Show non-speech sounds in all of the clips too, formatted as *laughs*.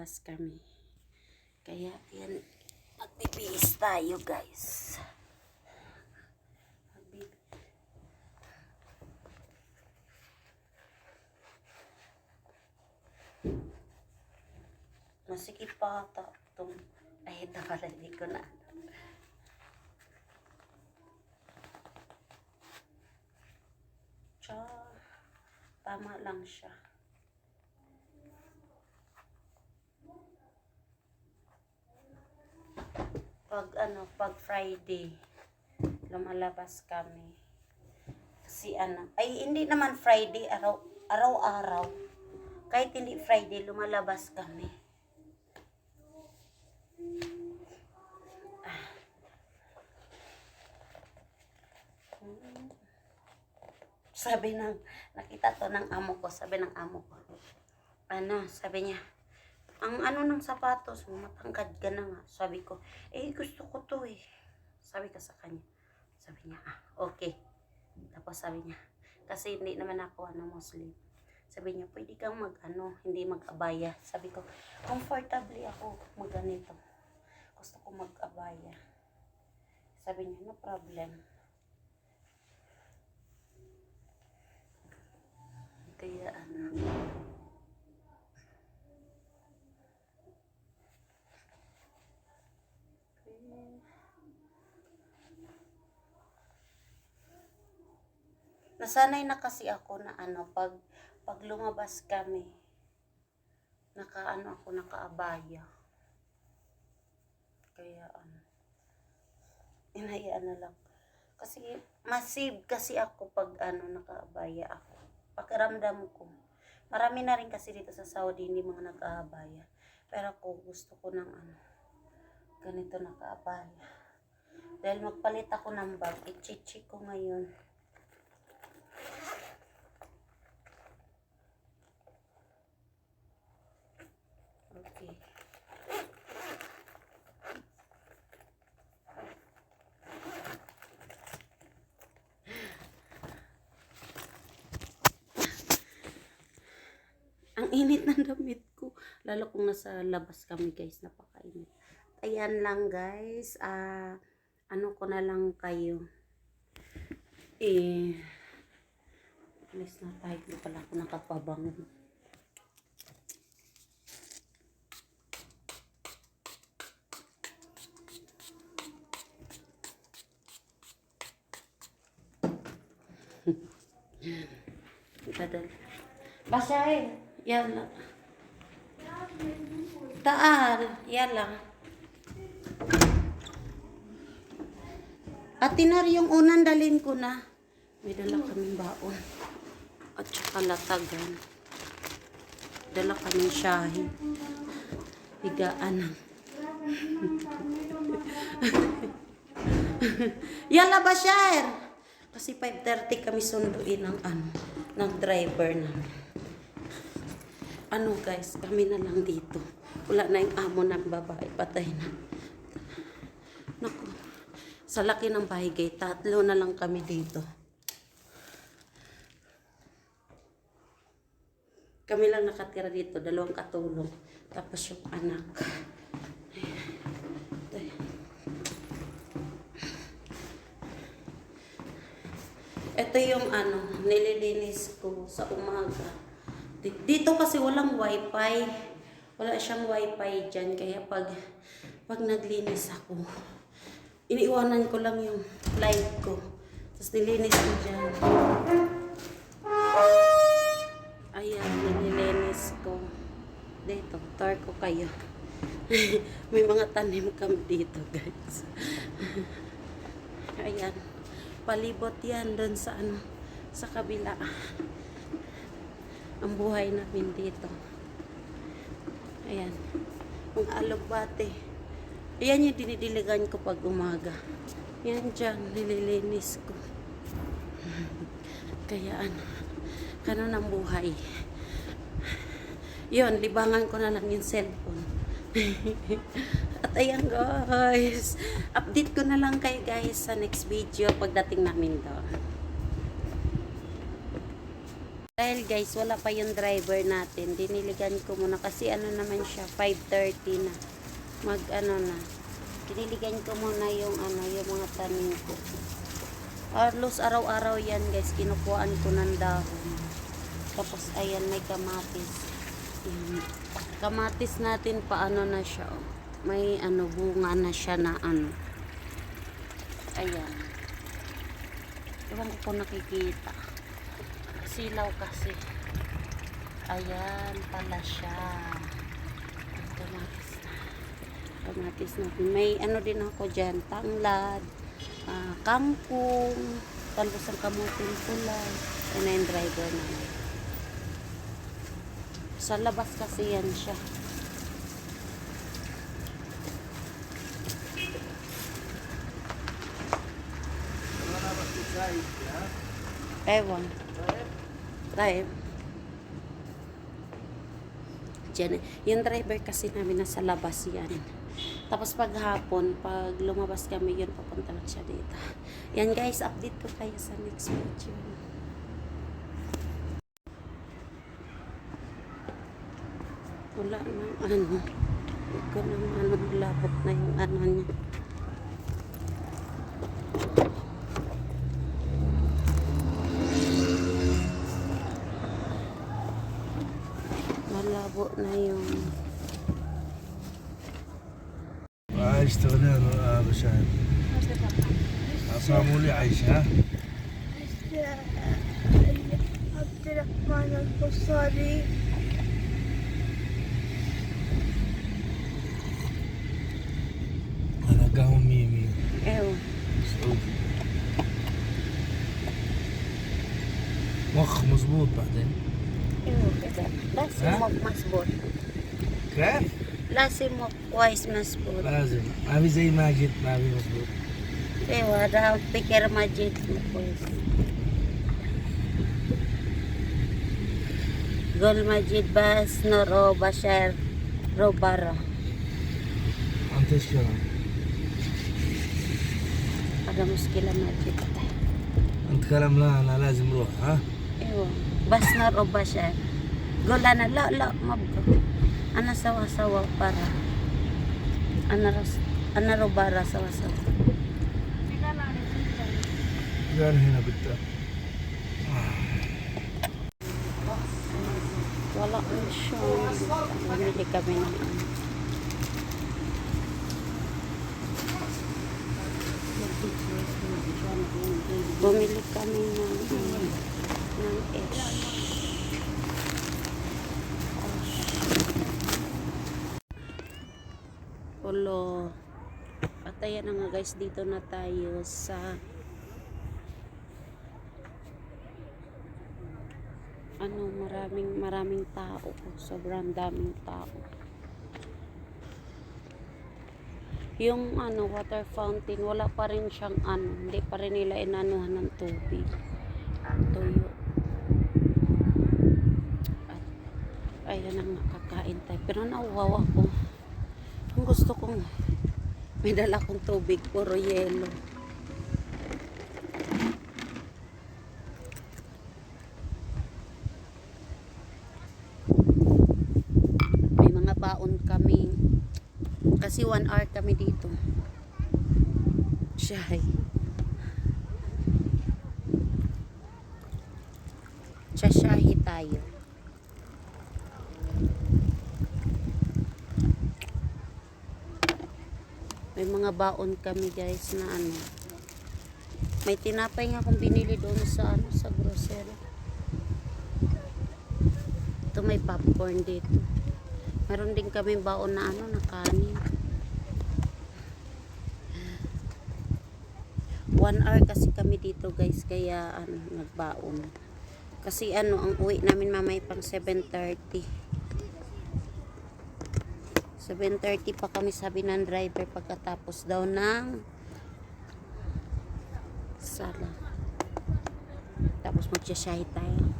lalabas kami. Kaya, yan, magbibihis tayo guys. Masikip pa ata itong, ay, ito pala, hindi ko na. Char. Tama lang siya. Pag ano, pag Friday, lumalabas kami. Kasi ano, ay hindi naman Friday, araw, araw-araw. Kahit hindi Friday, lumalabas kami. Ah. Sabi ng, nakita to ng amo ko, sabi ng amo ko. Ano, sabi niya, ang ano ng sapatos mo, matangkad ka na nga. Sabi ko, eh gusto ko to eh. Sabi ko sa kanya. Sabi niya, ah, okay. Tapos sabi niya, kasi hindi naman ako ano Muslim. Sabi niya, pwede kang mag ano, hindi mag-abaya. Sabi ko, comfortably ako mag ganito. Gusto ko mag-abaya. Sabi niya, no problem. Kaya ano, nasanay na kasi ako na ano, pag, pag lumabas kami, naka ano ako, nakaabaya. Kaya ano, inayaan na lang. Kasi masib kasi ako pag ano, nakaabaya ako. Pakiramdam ko. Marami na rin kasi dito sa Saudi, hindi mga nag-aabaya. Pero ako gusto ko ng ano, ganito nakaabaya. Dahil magpalit ako ng bag, i-chichi ko ngayon. Okay. Ang init ng damit ko. Lalo kung nasa labas kami guys, napakainit. Ayan lang guys. Ah, ano ko na lang kayo. Eh, alis na tayo. Hindi pala ako nakapabangon. *laughs* Dadal. Basay. Yala. Taal. Yala. Atinar yung unan dalin ko na. May dala kaming baon. At saka latagan. Dala kaming shahi. Higaan. *laughs* Yala Bashar! Kasi 5.30 kami sunduin ng ano, ng driver namin. Ano guys, kami na lang dito. Wala na yung amo ng babae, patay na. Naku, sa laki ng bahay gate, tatlo na lang kami dito. Kami lang nakatira dito, dalawang katulong. Tapos yung anak. Ito yung ano, nililinis ko sa umaga. Di- Dito kasi walang wifi. Wala siyang wifi dyan. Kaya pag, pag naglinis ako, iniiwanan ko lang yung light ko. Tapos nilinis ko dyan. Ayan, nililinis ko. Dito, tour ko kayo. *laughs* May mga tanim kami dito, guys. *laughs* Ayan. Palibot yan doon sa ano, sa kabila. Ang buhay namin dito. Ayan. Mga alugbate. Ayan yung dinidiligan ko pag umaga. Yan dyan, nililinis ko. *laughs* Kaya ano, kanon ang buhay. Yun, libangan ko na lang yung cellphone. *laughs* At ayan guys, update ko na lang kayo guys sa next video pagdating namin doon. Dahil guys, wala pa yung driver natin. Diniligan ko muna kasi ano naman siya, 5.30 na. Mag ano na. Diniligan ko muna yung ano, yung mga tanim ko. Arlos araw-araw yan guys, kinukuhaan ko ng dahon. Tapos ayan, may kamatis. Kamatis natin paano na siya. oh. May ano, bunga na siya na ano. Ayan. Ewan ko kung nakikita. Silaw kasi. Ayan pala siya. Kamatis na. Kamatis natin. May ano din ako dyan. Tanglad. ah, kangkong. Talbos ang kamuting kulay. Yan na yung driver namin. Sa labas kasi yan siya. Ewan. Drive. Diyan. Yung driver kasi namin nasa labas yan. Tapos pag hapon, pag lumabas kami, yun papunta lang siya dito. Yan guys, update ko kayo sa next video. Wala nang ano. Hindi ko nang ano, labot na yung ano niya. malabo na yung عايش تغنين ابو شاهد عصام ولي عايش ها؟ عبد الرحمن البصري أنا قاوم ميمي أيوه. سعودي مخ مظبوط بعدين. Lazım Ha? masbur. Craft? Lazım kuways masbur. Lazım. Abi zay majid, abi masbut. Ewa, ada pikir majid mo kuways. Gol majid bas noro basher robara. Antes siya lang. Ada muskila majid. Antkalam lang na lazim ruha, ha? Ewa basnar o basya gula na la la mab ana sawa sawa para. Ana ras ana robara sawa sawa yan hina bitta wala ang show bumili kami ng ano. bumili kami ng ano ng ish. Ulo. At ayan na nga guys, dito na tayo sa ano, maraming maraming tao. Sobrang daming tao. Yung ano, water fountain, wala pa rin siyang ano, hindi pa rin nila inanuhan ng tubig. Tuyo. At, ayan ang kakain tayo. Pero nauwawa ko. Ang gusto kong, may dala kong tubig, puro yelo. may mga baon kami kasi one hour kami dito Shay Sasyahi tayo may mga baon kami guys na ano may tinapay nga akong binili doon sa ano sa grocery ito may popcorn dito Meron din kami baon na ano, na kanin. One hour kasi kami dito guys, kaya ano, nagbaon. Kasi ano, ang uwi namin mamay pang 7.30. 7.30 pa kami sabi ng driver pagkatapos daw ng sala. Tapos magsasyahe tayo.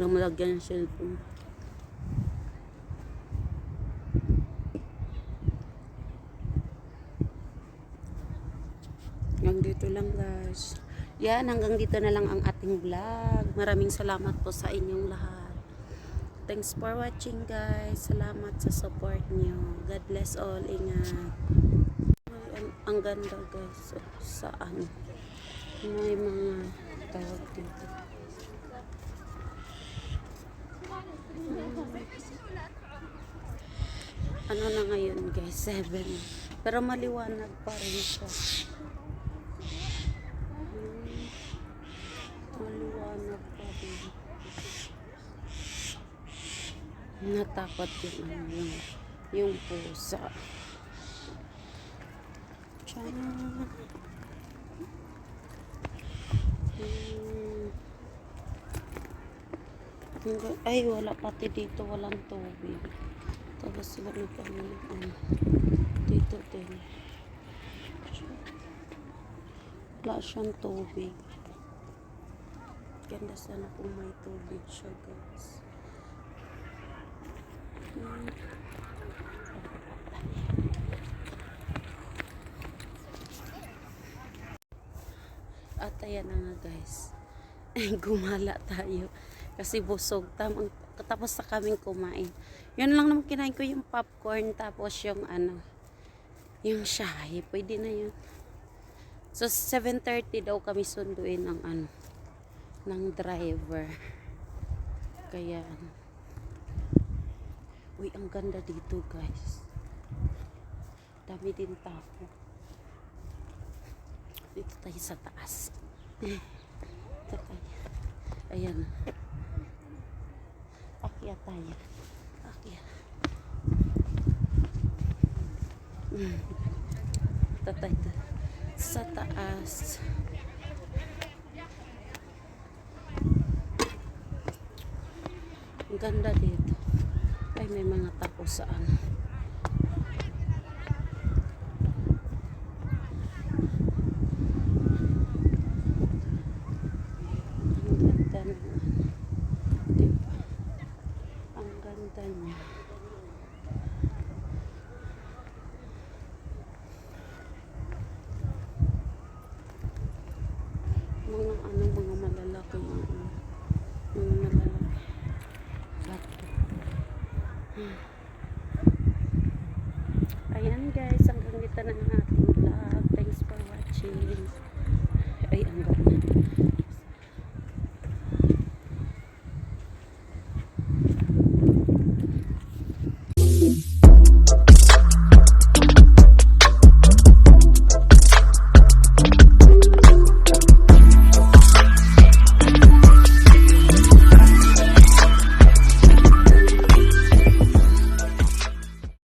Lang malagyan ng cellphone. Hanggang dito lang guys. Yan, hanggang dito na lang ang ating vlog. Maraming salamat po sa inyong lahat. Thanks for watching guys. Salamat sa support nyo. God bless all. Ingat. Ang, ang ganda guys. Sa ano. May mga tawag dito. Ano na ngayon guys? 7. Pero maliwanag pa rin siya. Hmm. Maliwanag pa rin. Natakot yung ano yung, yung pusa. Tiyan. Hmm. Ay, wala pati dito, walang tubig. Tapos sila nagpamili ano, dito din. Wala siyang tubig. Ganda sana kung may tubig siya, guys. At ayan na nga guys. *laughs* Gumala tayo. Kasi busog. Tamang, tapos na kaming kumain. Yun lang naman kinain ko yung popcorn. Tapos yung ano. Yung shahi. Pwede na yun. So 7.30 daw kami sunduin ng ano. Ng driver. Kaya ano. Uy, ang ganda dito guys. Dami din tao. Dito tayo sa taas. Dito tayo. Ayan. Akyat tayo. Akyat. Mm. Dito tayo. Sa taas. Ang ganda dito. Ay, may mga tao sa ano. Ang ganda. Diba? Ang ganda niya.